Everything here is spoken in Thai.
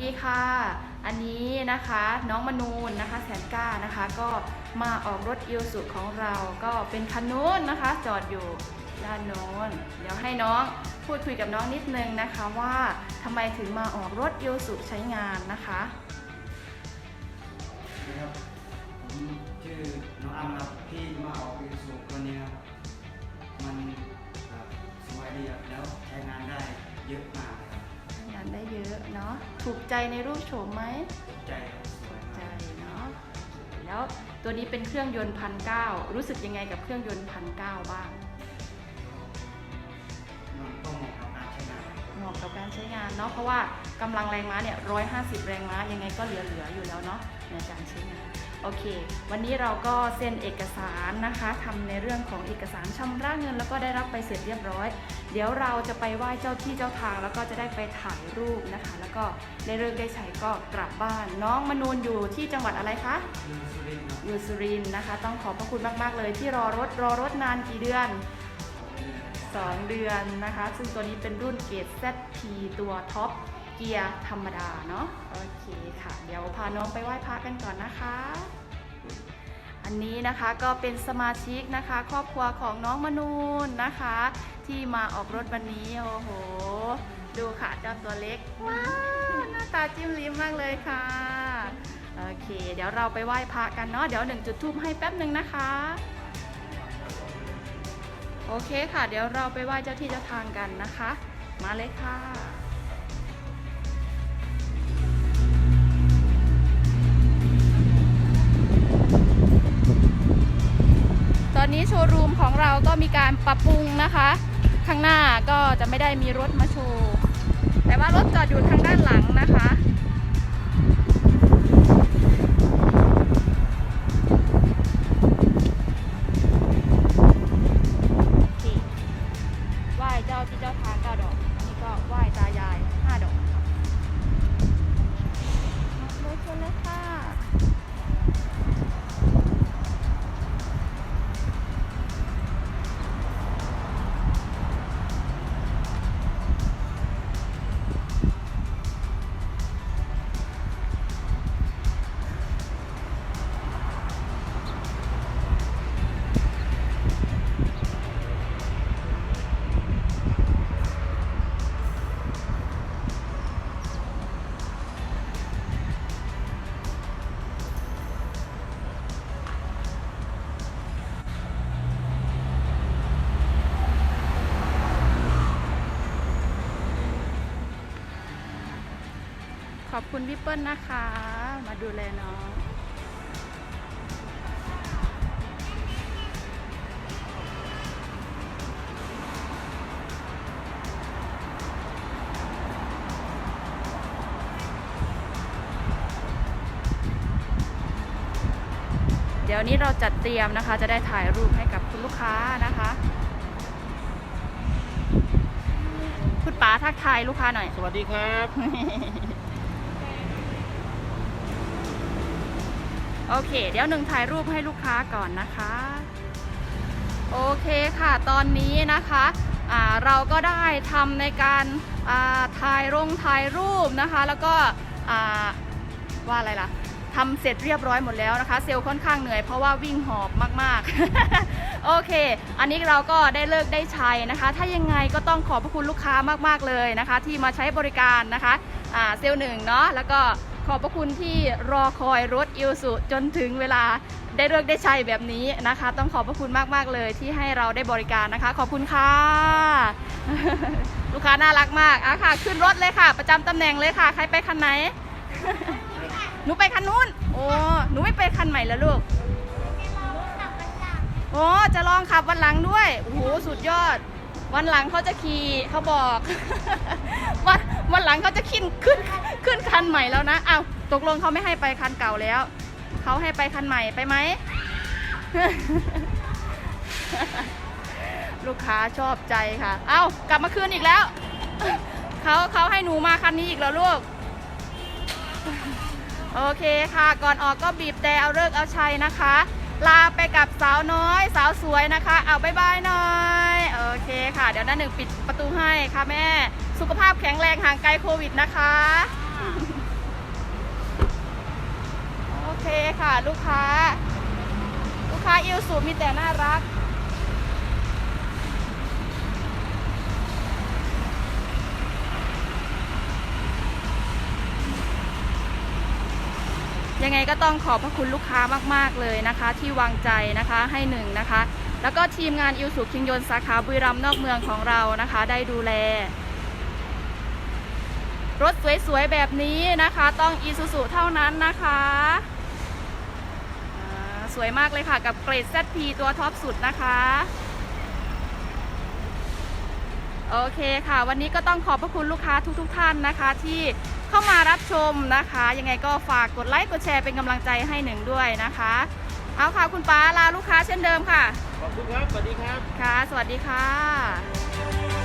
ดีค่ะ อันนี้นะคะน้องมนูนนะคะแสนกล้านะคะก็มาออกรถอิลสุของเราก็เป็นคันนู้นนะคะ จอดอยู่ด้านโน้น เดี๋ยวให้น้องพูดคุยกับน้องนิดนึงนะคะว่าทำไมถึงมาออกรถอิลสุใช้งานนะคะนะครับผมชื่อน้องอัมครับที่มาออกอีสุวันนี้ครับมันแบบสวยดีครับแล้วใช้งานได้เยอะมาก ถูกใจในรูปโฉมไหมถูกใจครับสวยใจมากเนาะแล้วตัวนี้เป็นเครื่องยนต์พันเก้ารู้สึกยังไงกับเครื่องยนต์พันเก้าบ้างานครับเหมาะกับการใช้งานเนาะเพราะว่ากำลังแรงม้าเนี่ย150แรงม้ายังไงก็เหลือๆอยู่แล้วเนาะในการใช้งานโอเค วันนี้เราก็เซ็นเอกสารนะคะทำในเรื่องของเอกสารชำระเงิน แล้วก็ได้รับไปเสร็จเรียบร้อย เดี๋ยวเราจะไปไหว้เจ้าที่เจ้าทาง แล้วก็จะได้ไปถ่ายรูปนะคะ แล้วก็ได้เลิกได้ใช้ก็กลับบ้าน น้องมนูนอยู่ที่จังหวัดอะไรคะคือสุรินทร์ครับอยู่สุรินทร์นะคะ ต้องขอบพระคุณมาก ๆ เลยที่รอรถรอรถนานกี่เดือน 2 เดือนนะคะ ซึ่งตัวนี้เป็นรุ่นเกรด ZP ตัวท็อปเกียร์ธรรมดาเนาะโอเคค่ะ เดี๋ยวพาน้องไปไหว้พระกันก่อนนะคะ อันนี้นะคะก็เป็นสมาชิกนะคะ ครอบครัวของน้องมนูนนะคะ ที่มาออกรถวันนี้โอ้โห ดูค่ะเจ้าตัวเล็กว้าวหน้าตาจิ้มลิ้มมากเลยค่ะ โอเค เดี๋ยวเราไปไหว้พระกันเนาะเดี๋ยวหนึ่งจุดทูบให้แป๊บหนึ่งนะคะ โอเคค่ะ เดี๋ยวเราไปไหว้เจ้าที่เจ้าทางกันนะคะ มาเลยค่ะตอนนี้โชว์รูมของเราก็มีการปรับปรุงนะคะ ข้างหน้าก็จะไม่ได้มีรถมาโชว์ แต่ว่ารถจอดอยู่ทางด้านหลังนะคะ ขอบคุณพี่เปิ้ลนะคะ มาดูแลน้องเดี๋ยวนี้เราจัดเตรียมนะคะ จะได้ถ่ายรูปให้กับคุณลูกค้านะคะ คุณป๋าทักทายลูกค้าหน่อย สวัสดีครับ โอเค เดี๋ยวหนึ่งถ่ายรูปให้ลูกค้าก่อนนะคะ โอเคค่ะ ตอนนี้นะคะเราก็ได้ทำในการาถ่ายรงถ่ายรูปนะคะ แล้วก็ว่าอะไรล่ะทำเสร็จเรียบร้อยหมดแล้วนะคะ เซลล์ค่อนข้างเหนื่อยเพราะว่าวิ่งหอบมากๆ โอเค อันนี้เราก็ได้เลิกได้ใช้นะคะ ถ้ายังไงก็ต้องขอบพระคุณลูกค้ามากๆเลยนะคะ ที่มาใช้บริการนะคะเซลล์หนึ่งเนาะแล้วก็ ขอบพระคุณที่รอคอยรถอิลสุจนถึงเวลาได้เลิกได้ใช้แบบนี้นะคะ ต้องขอบพระคุณมาก ๆ เลยที่ให้เราได้บริการนะคะ ขอบคุณค่ะ ลูกค้าน่ารักมากอะค่ะ ขึ้นรถเลยค่ะ ประจำตำแหน่งเลยค่ะ ใครไปคันไหน หนูไปคันนู้น โอ้หนูไม่ไปคันใหม่แล้วลูกโอ้จะลองขับวันหลังด้วยโอ้โหสุดยอด วันหลังเขาจะขี่เขาบอก วันวันหลังเขาจะขึ้นขึ้นขึ้นคันใหม่แล้วนะอ้าวตกลงเขาไม่ให้ไปคันเก่าแล้วเขาให้ไปคันใหม่ไปไหม ลูกค้าชอบใจค่ะ เอ้ากลับมาคืนอีกแล้วเขาเขาให้หนูมาคันนี้อีกแล้วลูก โอเคค่ะ ก่อนออกก็บีบแต่เอาเลิกเอาชัยนะคะ ลาไปกับสาวน้อย สาวสวยนะคะ เอาบายบายหน่อย อเคค่ะ เดี๋ยวน้าหนึ่งปิดประตูให้ค่ะแม่ สุขภาพแข็งแรงห่างไกลโควิดนะคะ โอเคค่ะ ลูกค้า ลูกค้าอิวสูมีแต่น่ารักยังไงก็ต้องขอบพระคุณลูกค้ามาก ๆ เลยนะคะ ที่วางใจนะคะให้หนึ่งนะคะ แล้วก็ทีมงานอิลสุคิงยนสาขาบุรีรัมย์นอกเมืองของเรานะคะ ได้ดูแล รถสวยๆแบบนี้นะคะ ต้องอีซูซูเท่านั้นนะคะสวยมากเลยค่ะกับเกรด ZP ตัวท็อปสุดนะคะโอเคค่ะ วันนี้ก็ต้องขอบพระคุณลูกค้าทุกๆทท่านนะคะ ที่เข้ามารับชมนะคะ ยังไงก็ฝากกดไลค์กดแชร์เป็นกำลังใจให้หนึ่งด้วยนะคะ เอาค่ะคุณป้าลาลูก ค้าเช่นเดิมค่ะ ขอบคุณครับ สวัสดีครับ ค่ะ สวัสดีค่ะ